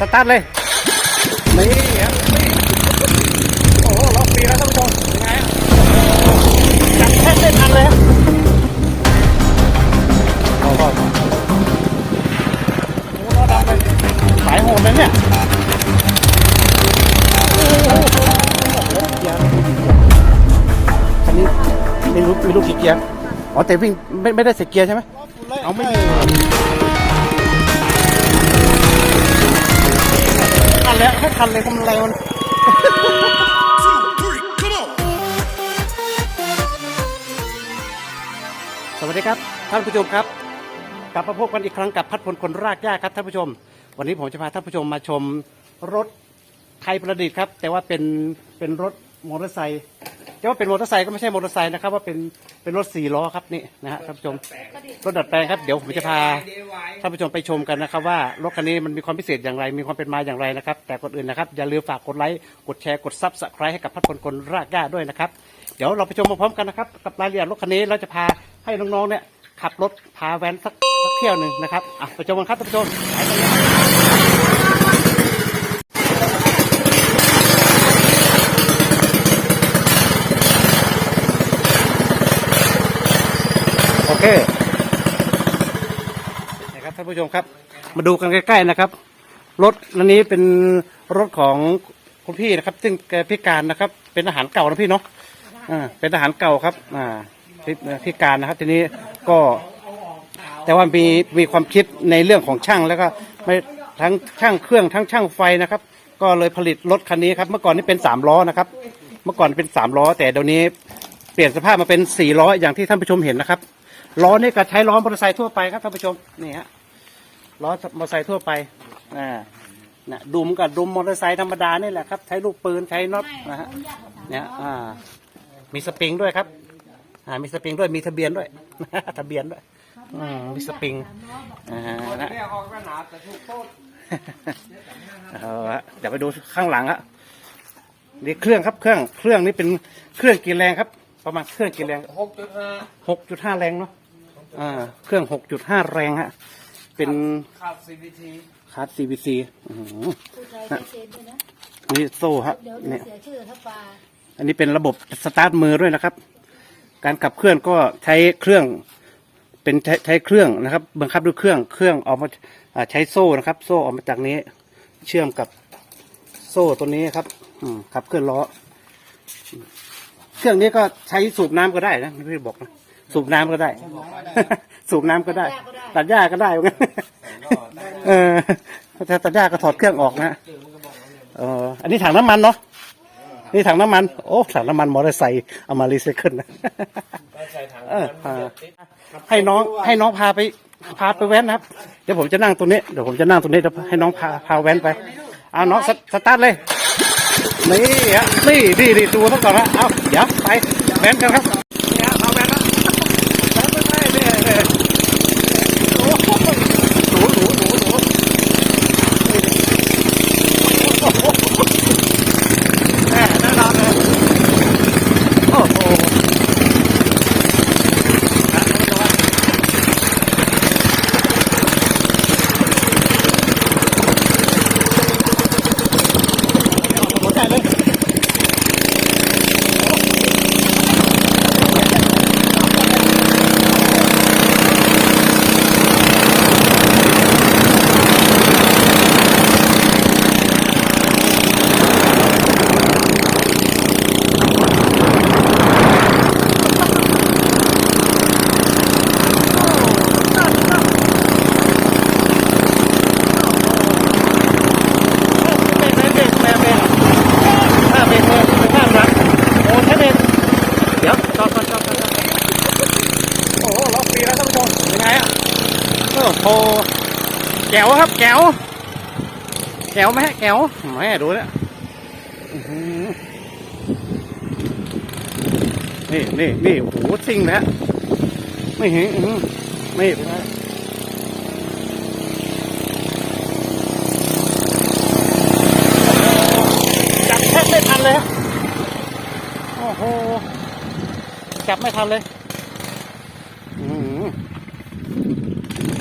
สตาร์ทเลย นี่ครับโอ้โหล็อกปีแล้วท่านผู้ชมยังไงฮะจับแทบไม่ทันเลยฮะโอ้โหโอ้โหล้อดำเลยสายโหดเลยเนี่ยคันนี้ไม่รู้ไม่รู้กี่เกียร์ อ๋อแต่วิ่งไม่ไม่ได้เสียเกียร์ใช่ไหมเอาไม่ทั แล้วให้คันเลยทำอะไรมันสวัสดีครับ ท่านผู้ชมครับ กลับมาพบกันอีกครั้งกับพัดพลคนรากหญ้าครับท่านผู้ชม วันนี้ผมจะพาท่านผู้ชมมาชมรถไทยประดิษฐ์ครับ แต่ว่าเป็นเป็นรถมอเตอร์ไซค์ จะว่าเป็นมอเตอร์ไซค์ก็ไม่ใช่มอเตอร์ไซค์นะครับว่าเป็นเป็นรถสี่ล้อครับนี่นะฮะท่านผู้ชมรถดัดแปลงครับเดี๋ยวผมจะพาท่านผู้ชมไปชมกันนะครับ ว่ารถคันนี้มันมีความพิเศษอย่างไร มีความเป็นมาอย่างไรนะครับ แต่ก่อนอื่นนะครับอย่าลืมฝากกดไลค์กดแชร์กดซับสไครต์ให้กับพัดพลคนรากหญ้าด้วยนะครับ เดี๋ยวเราไปชมพร้อมๆกันนะครับกับรายละเอียดรถคันนี้เราจะพาให้น้องๆเนี่ยขับรถพาแว้นสักสักเที่ยวหนึ่งนะครับอะไปชมกันครับท่านผู้ชมไปกัน เลยโอเคนะครับท่านผู้ชมครับ มาดูกันใกล้ๆนะครับ รถคันนี้เป็นรถของคุณพี่นะครับ ซึ่งแกพิการนะครับ เป็นทหารเก่านะพี่เนาะอ่าเป็นทหารเก่าครับ อ่าพิพิการนะครับ ทีนี้ก็ แต่ว่ามีมีความคิดในเรื่องของช่างแล้วก็ไม่ทั้งช่างเครื่องทั้งช่างไฟนะครับ ก็เลยผลิตรถคันนี้ครับ เมื่อก่อนนี่เป็นสามล้อนะครับ เมื่อก่อนเป็นสามล้อ แต่เดี๋ยวนี้เปลี่ยนสภาพมาเป็นสี่ล้ออย่างที่ท่านผู้ชมเห็นนะครับ ล้อนี่ก็ใช้ล้อมอเตอร์ไซค์ทั่วไปครับท่านผู้ชมนี่ฮะล้อมอเตอร์ไซค์ทั่วไปอ่านะดุมกับดุมมอเตอร์ไซค์ธรรมดานี่แหละครับ ใช้ลูกปืนใช้น็อตนะฮะเนี่ยอ่า มีสปริงด้วยครับ อ่า มีสปริงด้วยมีทะเบียนด้วย ทะเบียนด้วยอืมมีสปริงอ่านะเอาละเดี๋ยวไปดูข้างหลังฮะนี่เครื่องครับเครื่องเครื่องนี้เป็นเครื่องกี่แรงครับ ประมาณเครื่องกี่แรงหกจุดห้าหกจุดห้าแรงเนาะ อ่า เครื่องหกจุดห้าแรงฮะ เป็นขับ CVT คาร์ด CVC อื้อหือผู้ชายใจเย็นด้วยนะ นี่โซ่ฮะเดี๋ยวเนี่ย เสียชื่อถ้าปลาอันนี้เป็นระบบสตาร์ทมือด้วยนะครับ การขับเคลื่อนก็ใช้เครื่อง เป็นใช้ใช้เครื่องนะครับ บังคับด้วยเครื่อง เครื่องออกมาอ่าใช้โซ่นะครับ โซ่ออกมาจากนี้ เชื่อมกับโซ่ตัวนี้ครับ อืมขับเคลื่อนล้ออืมเครื่องนี้ก็ใช้สูบน้ำก็ได้นะพี่บอกนะ สูบน้ำก็ได้ สูบน้ำก็ได้ ตัดหญ้าก็ได้เหมือนกันเออถ้าตัดหญ้าก็ถอดเครื่องออกนะเอออันนี้ถังน้ำมันเนาะนี่ถังน้ำมัน โอ้ถังน้ำมันมอเตอร์ไซค์เอามารีไซเคิลนะใส่ถังเออมันอ่าเจ็ดลิตรให้น้องให้น้องพาไปพาไปแว้นนะครับ เดี๋ยวผมจะนั่งตรงนี้เดี๋ยวผมจะนั่งตรงนี้เดี๋ยวให้น้องพาพาแว้นไปเอาน้องสสตาร์ทเลยนี่ฮะนี่ดีดีดูซะก่อนนะเอาเดี๋ยวไปแว้นกันครับเนี่ยเอาแว้นนะแว้นไปไปเนี่ยเนี่ยโอ้โหหนูหนูหนูหนูโอ้โหแน่แน่นอนเลยโอ้โห หัวใจเลยเบรกเบรกเบรกเบรกถ้าเบรกเลยข้ามรักโอ้ใช่เบรกเดี๋ยวจอดจอดจอดจอดจอดโอ้โหล็อกปีแล้วท่านผู้ชมยังไงอะ โอ้แก้วครับ แก้วแก้วไหมฮะแก้วแม่ดูเนี่ยนี่นี่นี่โอ้โหซิ่งนะฮะไม่เห็นอื้อหือนี่เป็นจับแทบไม่ทันเลย โอ้โห จับไม่ทันเลยอือหือ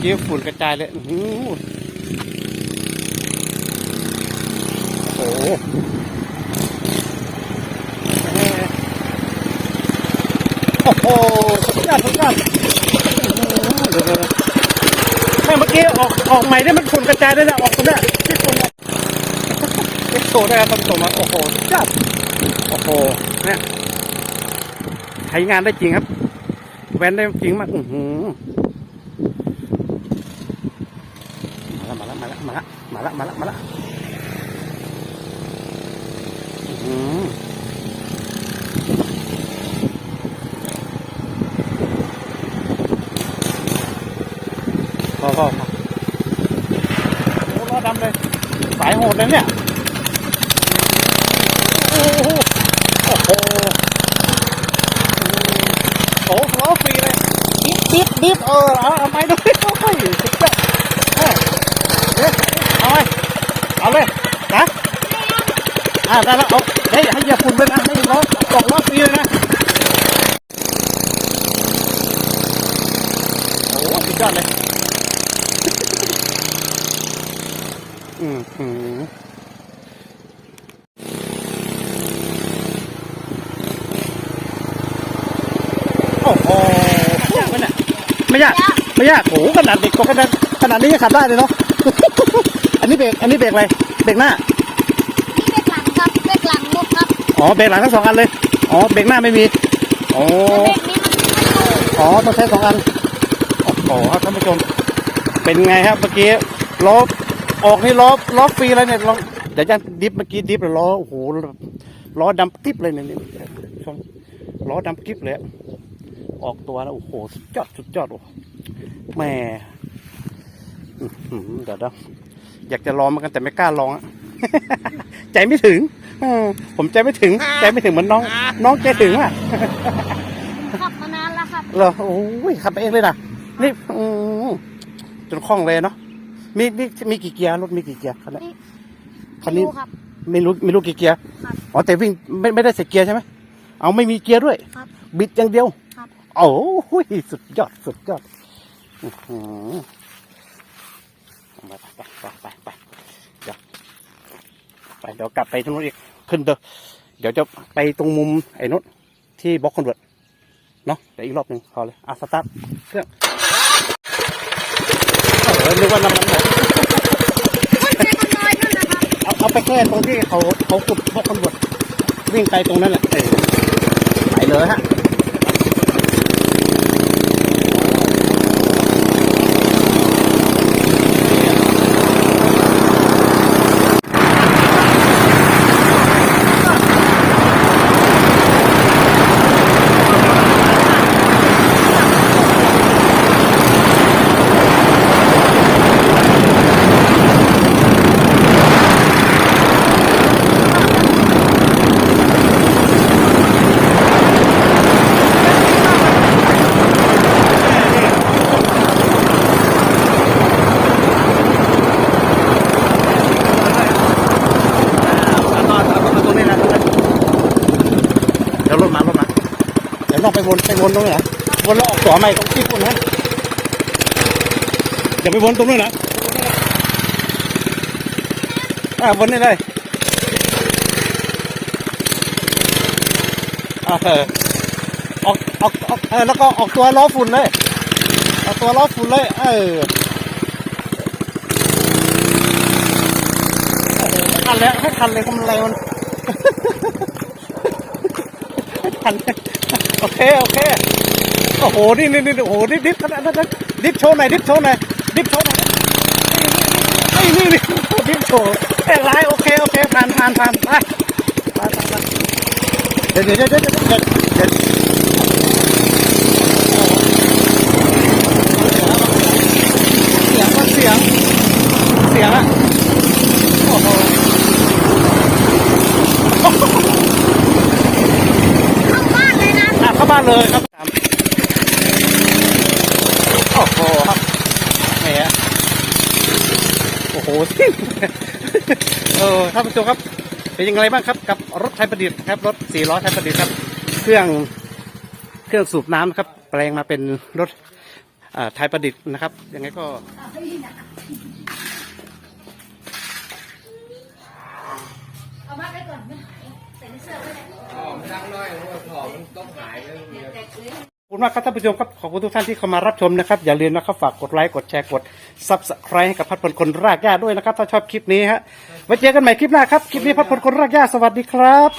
เยี่ยวฝุ่นกระจายเลยโอือหือโอ้โหสุดยอดสุดยอดเดี๋ยวๆไม่เมื่อกี้ออกออกใหม่ได้มันฝุ่นกระจายได้นะออกตรงเนี้ที่ฝุ่นอะเอ็กโซได้ครับท่านผู้ชมครับโอ้โหสุดยอดโอ้โหเนี่ยใช้งานได้จริงครับ แว้นได้จริงมาก อือหือมาละมาละ มาละมาละมาละอื้อหือพอพอพอโอ้ล้อดำเลย สายโหดเลยเนี่ย โอ้โหโอ้โหโอ้โหฟรีเลย ดิบดิบดิบเออเอาไปดูโอ้ยอดเออเอ๊ะเอาไปเอาเลยนะ อ่าได้แล้วเอาเฮ้ยให้เหยียบฝุ่นไปนะไม่ล้อตกล้อฟรีเลยนะโอ้โหสุดยอดเลยอืมอืมโอ้โหยากไหมเนี่ยไม่ยากไม่ยากโอ้โหขนาดเด็กก็ขนาดขนาดนี้ยังขับได้เลยเนาะ อันนี้เบรกอันนี้เบรกอะไรเบรกหน้า หลังหมดครับอ๋อเบรกหลังทั้งสองอันเลยอ๋อเบรกหน้าไม่มีอ๋อเบรกนี้มันไม่อยู่อ๋อต้องใช้สองอันโอ้โหครับท่านผู้ชม เป็นไงครับเมื่อกี้ล้อออกนี่ล้อล้อฟรีเลยเนี่ยลองเดี๋ยวจะดิฟเมื่อกี้ดิฟแล้วล้อโอ้โหล้อดำกิ๊บเลยเนี่ยนี่ชมล้อดำกิ๊บเลยออกตัวแล้วโอ้โหสุดยอดสุดยอดโอ้แหม่เดี๋ยวเดี๋ยวอยากจะลองเหมือนกันแต่ไม่กล้าลองอะ ใจไม่ถึงเออผมใจไม่ถึง ใจไม่ถึงเหมือนน้อง น้องใจถึงอะขับมานานแล้วครับเหรอโอ้ยขับเองเลยนะนี่อืมจนคล่องเลยเนาะมีมีมีกี่เกียร์รถมีกี่เกียร์คันนี้นี่คันนี้ดูครับไม่รู้ไม่รู้กี่เกียร์ครับอ๋อแต่วิ่งไม่ไม่ได้ใส่เกียร์ใช่ไหมเอาไม่มีเกียร์ด้วยครับบิดอย่างเดียวครับโอ้โหสุดยอดสุดยอดอื้อหือไปไปไปไปไปเดี๋ยว ไปเดี๋ยวกลับไปตรงนู้นอีกขึ้นเด้อเดี๋ยวจะไปตรงมุมไอ้นู้นที่บล็อกคอนเวิร์ตเนาะเดี๋ยวอีกรอบหนึ่งพอเลยอะสตาร์ทเครื่องเออนึกว่าน้ำมันหมดเอาเอาไปแค่ตรงที่เขาเขาขุดบล็อกคอนเวิร์ตวิ่งไปตรงนั้นแหละไปเลยฮะ แล้วก็เอาเอาตรงนี้นะเดี๋ยวรถมารถมา เดี๋ย วลองไปวนไปวนตรงนี้นะวนแล้วออกต่อใหม่ตรงที่ปุ่นนะอย่าไปวนตรงนู้นนะอ่าวนนี่เลยอ่าเออออกออกออกเออแล้วก็ออกตัวล้อฝุ่นเลยออกตัวล้อฝุ่นเลยเออทันแล้วให้ทันเลยกำไรมันทันเลย โอเค โอเค โอ้โห นี่นี่นี่โอ้โห ดิฟดิฟขนาดนั้นดิฟโชว์หน่อยดิฟโชว์หน่อยดิฟโชว์หน่อยนี่นี่นี่ดิฟโชว์แต่ร้ายโอเค โอเค ผ่านผ่านผ่านไปไปไปไปเดี๋ยวเดี๋ยวเดี๋ยวเดี๋ยวเดี๋ยวเดี๋ยวเสียงก็เสียง เสียงอะโอ้โห เข้าบ้านเลยนะ อะ เข้านเลยครับโอ้โหครับแหมโอ้โหเออท่านผู้ชมครับเป็นยังไงบ้างครับกับรถไทยประดิษฐ์ครับรถสี่ล้อไทยประดิษฐ์ครับ เครื่องเครื่องสูบน้ำครับ แปลงมาเป็นรถไทยประดิษฐ์นะครับยังไงก็เอามาได้ก่อนไม่หายใส่ในเสื้อได้หอมรักน้อยเพร ต้องหายแล้วเนี่ย ขอบคุณมากครับท่านผู้ชมครับขอบคุณทุกท่านที่เข้ามารับชมนะครับอย่าลืมนะครับฝากกดไลค์กดแชร์กดซับสไครต์ให้กับพัดพลคนรากหญ้าด้วยนะครับ ถ้าชอบคลิปนี้ฮะไว้เจอกันใหม่คลิปหน้าครับ คลิปนี้พัดพลคนรากหญ้าสวัสดีครับ